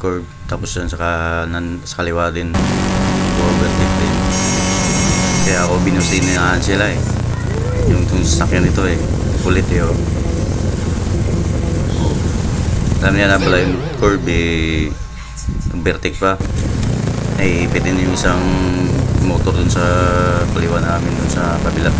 curve. Tapos yan sa, kanan, sa kaliwa din. Overtake din. Kaya ako binusinaan sila eh. Yung itong sasakyan nito eh. Kulit eh oh. oh. Alam niya na pala yung curve eh. Vertic pa. Ay, ipitin yung isang motor dun sa kaliwa namin dun sa kabila.